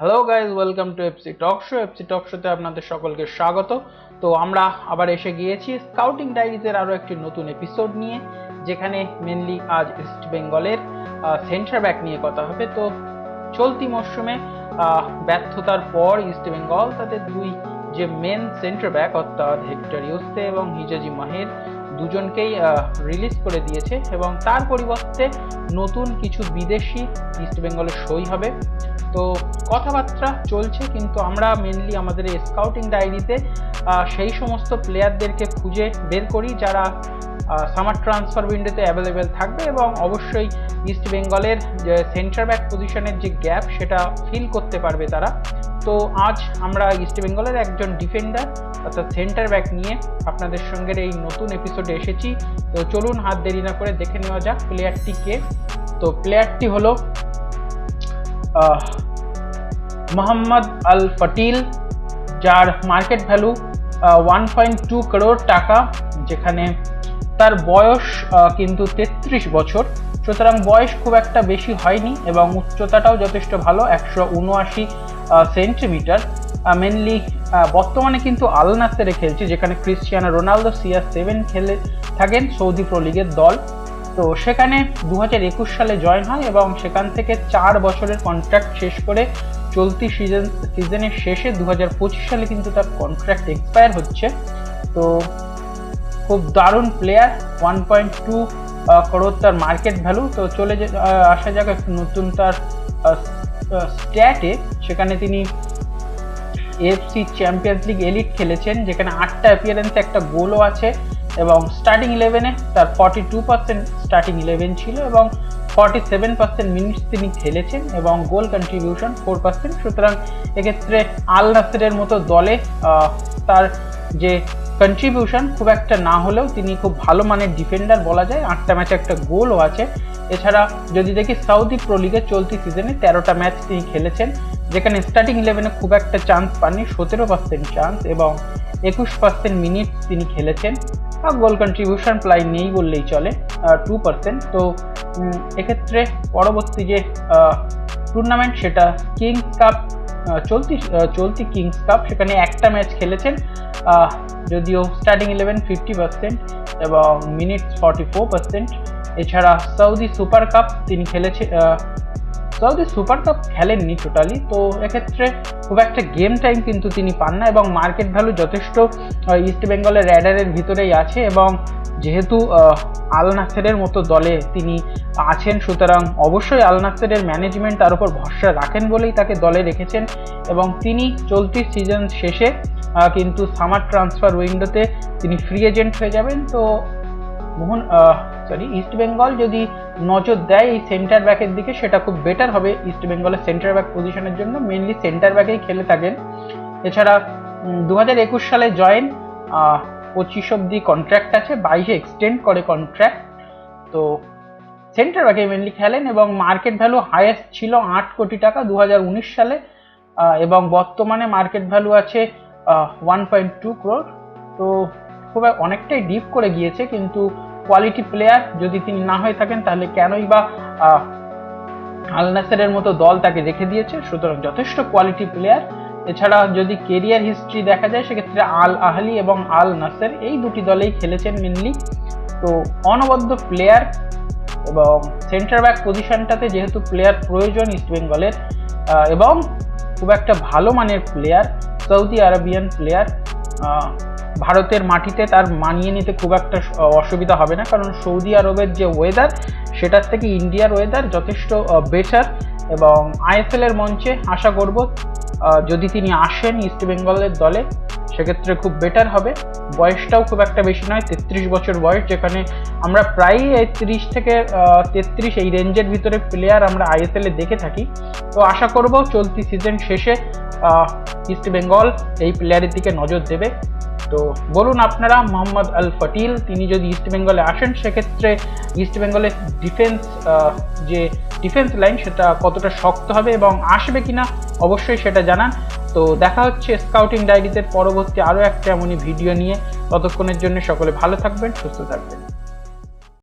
Hello guys welcome to FC talk show FC talk শোতে আপনাদের সকলকে স্বাগত। তো আমরা আবার এসে গিয়েছি স্কাউটিং ডায়েরিজের আরও একটি নতুন এপিসোড নিয়ে, যেখানে মেনলি আজ ইস্ট বেঙ্গলের সেন্টার ব্যাক নিয়ে কথা হবে। তো চলতি মরশুমে ব্যর্থতার পর ইস্ট বেঙ্গল তাদের দুই যে মেন সেন্টার ব্যাক অর্থাৎ হেক্টর ইউসে এবং হিজাজি মাহের দুজনকেই রিলিজ করে দিয়েছে এবং তার পরিবর্তে নতুন কিছু বিদেশি ইস্ট বেঙ্গলে সই হবে। তো কথাবার্তা চলছে কিন্তু আমরা মেনলি আমাদের স্কাউটিং ডায়েরিতে সেই সমস্ত প্লেয়ারদেরকে খুঁজে বের করি যারা সামার ট্রান্সফার উইন্ডোতে অ্যাভেলেবেল থাকবে এবং অবশ্যই ইস্ট বেঙ্গলের যে সেন্টার ব্যাক পজিশনের যে গ্যাপ সেটা ফিল করতে পারবে তারা। তো আজ আমরা ইস্ট বেঙ্গলের একজন ডিফেন্ডার অর্থাৎ সেন্টার ব্যাক নিয়ে আপনাদের সঙ্গে এই নতুন এপিসোডে এসেছি। তো চলুন হাত দেরি না করে দেখে নেওয়া যাক প্লেয়ারটি কে। তো প্লেয়ারটি হলো মোহাম্মদ আল ফটিল যার market value one point two crore টাকা, যেখানে তার বয়স কিন্তু তেত্রিশ বছর। সুতরাং বয়স খুব একটা বেশি হয়নি এবং উচ্চতাটাও যথেষ্ট ভালো, একশো উনআশি সেন্টিমিটার মেনলি বর্তমানে কিন্তু আল নাসেরে খেলছে, যেখানে ক্রিশ্চিয়ানো রোনালদো সিআর সেভেন খেলে থাকেন সৌদি প্রো লিগের দল। তো সেখানে দু সালে জয়েন হয় এবং সেখান থেকে চার বছরের কন্ট্রাক্ট শেষ করে চলতি সিজন সিজনের শেষে দু হাজার পঁচিশ সালে কিন্তু তার কন্ট্রাক্ট এক্সপায়ার হচ্ছে। তো খুব দারুণ player one point two crore তার মার্কেট ভ্যালু তো চলে যে আসা যাক নতুন তার স্ট্যাটে সেখানে তিনি এফসি চ্যাম্পিয়ন্স লিগ এলিট খেলেছেন, যেখানে আটটা অ্যাপিয়ারেন্সে একটা গোলও আছে এবং স্টার্টিং ইলেভেনে তার forty two percent starting eleven ছিল এবং ফর্টি সেভেন পার্সেন্ট মিনিটস তিনি খেলেছেন এবং গোল কন্ট্রিবিউশন ফোর পার্সেন্ট সুতরাং এক্ষেত্রে আল নাসেরের মতো দলে তার যে কন্ট্রিবিউশন খুব একটা না হলেও তিনি খুব ভালো মানের ডিফেন্ডার বলা যায়। আটটা ম্যাচে একটা গোলও আছে। এছাড়া যদি দেখি সাউদি প্রো চলতি সিজনে তেরোটা ম্যাচ তিনি খেলেছেন। যেখানে স্টার্টিং ইলেভেনে খুব একটা চান্স পাননি। সতেরো পার্সেন্ট চান্স এবং একুশ পার্সেন্ট মিনিট তিনি খেলেছেন। গোল কন্ট্রিবিউশন প্রায় নেই বললেই চলে টু পার্সেন্ট তো এক্ষেত্রে পরবর্তী যে টুর্নামেন্ট সেটা কিংস কাপ চলতি চলতি কিংস কাপ সেখানে একটা ম্যাচ খেলেছেন। যদিও স্টার্টিং ইলেভেন ফিফটি পার্সেন্ট এবং মিনিটস ফর্টি ফোর পার্সেন্ট এছাড়া সৌদি সুপার কাপ তিনি খেলেছে সৌদি সুপার কাপ খেলেননি টোটালি তো এক্ষেত্রে খুব একটা গেম টাইম কিন্তু তিনি পান না এবং মার্কেট ভ্যালু যথেষ্ট ইস্ট বেঙ্গলের র্যাডারের ভিতরেই আছে এবং যেহেতু আল নাসেরের মতো দলে তিনি আছেন, সুতরাং অবশ্যই আল নাসেরের ম্যানেজমেন্ট তার উপর ভরসা রাখেন বলেই তাকে দলে রেখেছেন এবং তিনি চলতি সিজন শেষে কিন্তু সামার ট্রান্সফার উইন্ডোতে তিনি ফ্রি এজেন্ট হয়ে যাবেন। তো মোহন সরি ইস্ট বেঙ্গল যদি নজর দেয় এই সেন্টার ব্যাকের দিকে, সেটা খুব বেটার হবে। ইস্ট বেঙ্গলের সেন্টার ব্যাক পজিশনের জন্য মেনলি সেন্টার ব্যাকেই খেলে থাকেন। এছাড়া দু হাজার একুশ সালে জয়েন পঁচিশ অব্দি কন্ট্রাক্ট আছে, বাইশে এক্সটেন্ড করে কন্ট্রাক্ট তো সেন্টার ব্যাকে মেনলি খেলেন এবং মার্কেট ভ্যালু হায়েস্ট ছিল আট কোটি টাকা দু হাজার উনিশ সালে। এবং বর্তমানে মার্কেট ভ্যালু আছে ওয়ান পয়েন্ট টু ক্রোর তো খুব অনেকটাই ডিপ করে গিয়েছে কিন্তু কোয়ালিটি প্লেয়ার যদি তিনি না হয়ে থাকেন তাহলে কেনই বা আল নাসেরের মতো দল তাকে রেখে দিয়েছে? সুতরাং যথেষ্ট কোয়ালিটি প্লেয়ার এছাড়া যদি কেরিয়ার হিস্ট্রি দেখা যায় সেক্ষেত্রে আল আহলি এবং আল নাসের এই দুটি দলেই খেলেছেন মেনলি তো অনবদ্য প্লেয়ার এবং সেন্টার ব্যাক পজিশনটাতে যেহেতু প্লেয়ার প্রয়োজন ইস্ট বেঙ্গলের আহ, এবং খুব একটা ভালো মানের প্লেয়ার সৌদি আরবিয়ান প্লেয়ার ভারতের মাটিতে তার মানিয়ে নিতে খুব একটা অসুবিধা হবে না। কারণ সৌদি আরবের যে ওয়েদার সেটার থেকে ইন্ডিয়ার ওয়েদার যথেষ্ট বেটার এবং আইএসএল এর মঞ্চে আশা করব যদি তিনি আসেন ইস্ট বেঙ্গলের দলে, সেক্ষেত্রে খুব বেটার হবে। বয়সটাও খুব একটা বেশি নয়, তেত্রিশ বছর বয়স, যেখানে আমরা প্রায়ই এই তিরিশ থেকে তেত্রিশ এই রেঞ্জের ভিতরে প্লেয়ার আমরা আইএসএল এ দেখে থাকি। তো আশা করব, চলতি সিজন শেষে ইস্ট বেঙ্গল এই প্লেয়ারের দিকে নজর দেবে। তো বলুন আপনারা, মোহাম্মদ আল ফটিল, তিনি যদি ইস্ট বেঙ্গলে আসেন, সেক্ষেত্রে ইস্ট বেঙ্গলের ডিফেন্স যে ডিফেন্স লাইন সেটা কতটা শক্ত হবে এবং আসবে কিনা, অবশ্যই সেটা জানান। তো দেখা হচ্ছে স্কাউটিং ডায়েরিতে পরবর্তী আরও একটা এমনই ভিডিও নিয়ে। ততক্ষণের জন্য সকলে ভালো থাকবেন, সুস্থ থাকবেন।